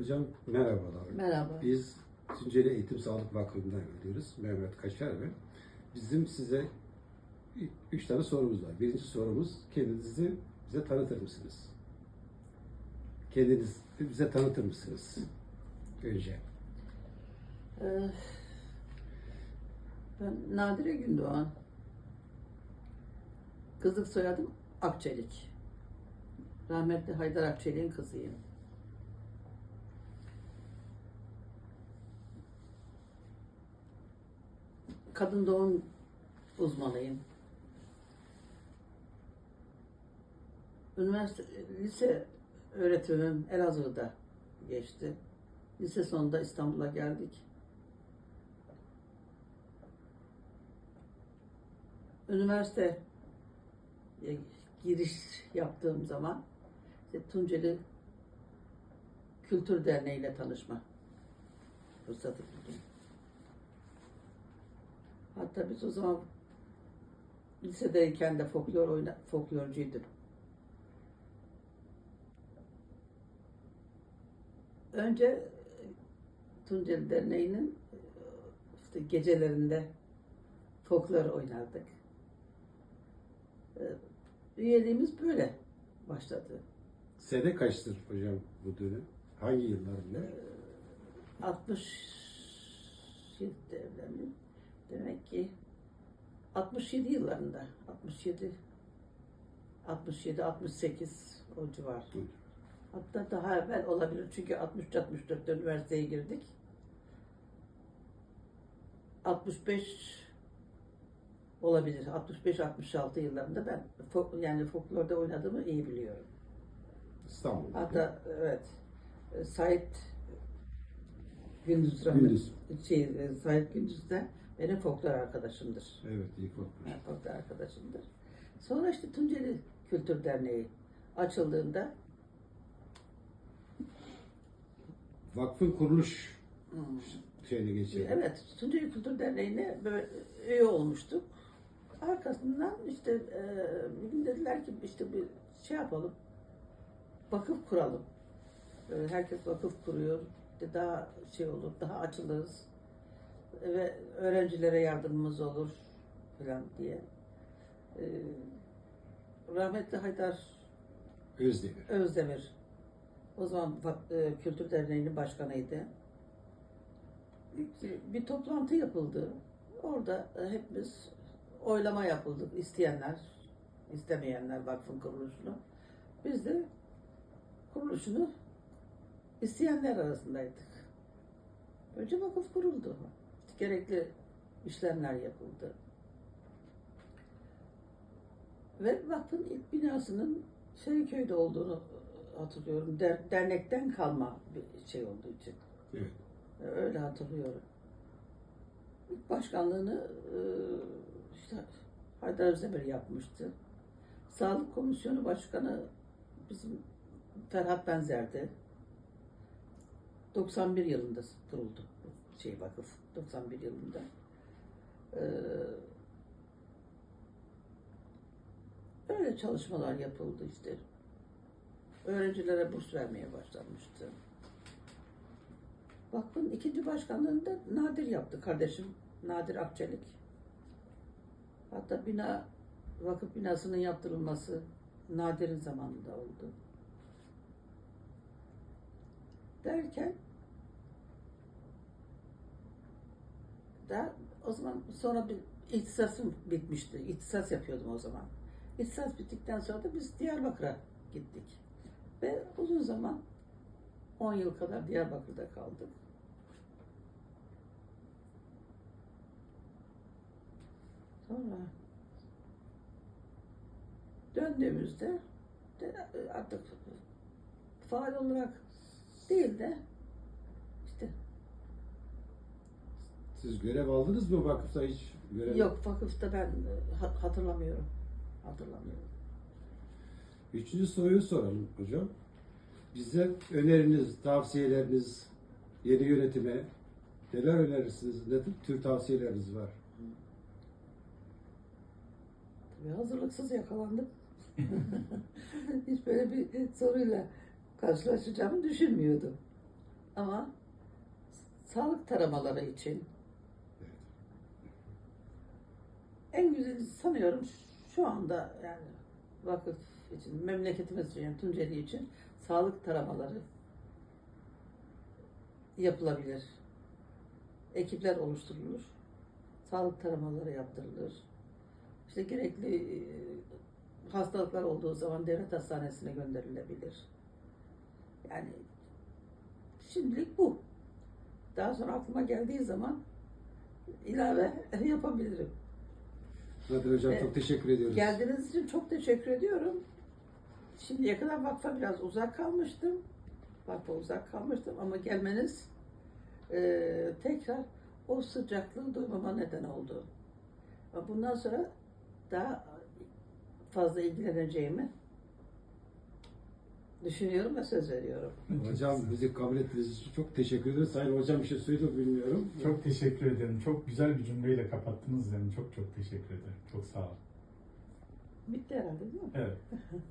Hocam merhabalar. Merhaba. Biz Tunceli Eğitim Sağlık Vakfı'ndan geliyoruz. Mehmet Kaşar ve bizim size üç tane sorumuz var. Birinci sorumuz kendinizi bize tanıtır mısınız? Kendinizi bize tanıtır mısınız? Önce. Ee, ben Nadire Gündoğan. Kızlık soyadım Akçelik. Rahmetli Haydar Akçelik'in kızıyım. Kadın doğum uzmanıyım. Üniversite, lise öğretimim Elazığ'da geçti. Lise sonunda İstanbul'a geldik. Üniversite giriş yaptığım zaman işte Tunceli Kültür Derneği ile tanışma fırsatı buldum. Hatta biz o zaman lisedeyken de folklor oyna, folklorcuydum. Önce e, Tunceli Derneği'nin e, işte gecelerinde folklor oynardık. E, Üyeliğimiz böyle başladı. Sene kaçtır hocam bu dönem? Hangi yıllarında? 67 evlendim. Demek ki 67 yıllarında. 67 67 68 o civar. Hı. Hatta daha evvel olabilir çünkü 63 64'te üniversiteye girdik. 65 olabilir. 65 66 yıllarında ben yani folklorda oynadığımı iyi biliyorum. İstanbul'da. Hatta evet e, Sait Gündüz Gündüz. şey e, Sait Gündüz de benim folklor arkadaşımdır. Evet, iyi folklor. Yani folklor arkadaşımdır. Sonra işte Tunceli Kültür Derneği açıldığında Vakfın kuruluş hmm, şeyine geçelim. evet Tunceli Kültür Derneği'ne böyle üye olmuştuk. Arkasından işte e, bir gün dediler ki işte bir şey yapalım. Vakıf kuralım. E, herkes vakıf kuruyor. İşte daha şey olur, daha açılırız. Ve öğrencilere yardımımız olur falan diye. E, rahmetli Haydar Özdemir. Özdemir. O zaman e, Kültür Derneği'nin başkanıydı. Bir toplantı yapıldı. Orada hepimiz oylama yapıldık. İsteyenler, istemeyenler vakfın kuruluşunu. Biz de kuruluşunu isteyenler arasındaydık. Önce vakıf kuruldu. Gerekli işlemler yapıldı. Ve vakfın ilk binasının Şeriköy'de olduğunu hatırlıyorum. Der- dernekten kalma bir şey olduğu için. Evet. Öyle hatırlıyorum. İlk başkanlığını e, işte Haydar Özdemir yapmıştı. Sağlık Komisyonu Başkanı bizim Ferhat Benzer'di. 91 yılında kuruldu şey vakıf. 91 yılında. Ee, öyle çalışmalar yapıldı işte. Öğrencilere burs vermeye başlanmıştı. Vakfın ikinci başkanlığını da Nadir yaptı kardeşim. Nadir Akçelik. Hatta bina, vakıf binasının yaptırılması Nadir'in zamanında oldu. Derken da o zaman sonra bir ihtisasım bitmişti. İhtisas yapıyordum o zaman. İhtisas bittikten sonra da biz Diyarbakır'a gittik. Ve uzun zaman 10 yıl kadar Diyarbakır'da kaldık. Sonra döndüğümüzde de artık faal olarak değil de işte Siz görev aldınız mı vakıfta hiç? Görev... yok vakıfta ben e, ha- hatırlamıyorum. Hatırlamıyorum. Üçüncü soruyu soralım hocam. Bize öneriniz, tavsiyeleriniz, yeni yönetime neler önerirsiniz? Ne tür tavsiyeleriniz var? Tabii hazırlıksız yakalandık. Hiç böyle bir soruyla karşılaşacağımı düşünmüyordum. Ama sağlık taramaları için Evet. En güzeli sanıyorum şu anda yani vakıf için, memleketimiz için, yani Tunceli için sağlık taramaları yapılabilir. Ekipler oluşturulur. Sağlık taramaları yaptırılır. İşte gerekli e, hastalıklar olduğu zaman devlet hastanesine gönderilebilir. Yani şimdilik bu. Daha sonra aklıma geldiği zaman ilave yapabilirim. Nadir Hocam Evet. çok teşekkür ediyoruz. Geldiğiniz için çok teşekkür ediyorum. Şimdiye kadar vakfa biraz uzak kalmıştım. Vakfa uzak kalmıştım ama gelmeniz eee, tekrar o sıcaklığı duymama neden oldu. Bundan sonra daha fazla ilgileneceğimi düşünüyorum ve söz veriyorum. Hocam bizi kabul ettiğiniz için çok teşekkür ederiz. Sayın hocam bir şey söyledi mi bilmiyorum. Çok teşekkür ederim. Çok güzel bir cümleyle kapattınız yani. Çok çok teşekkür ederim. Çok sağ olun. Bitti herhalde değil mi? Evet.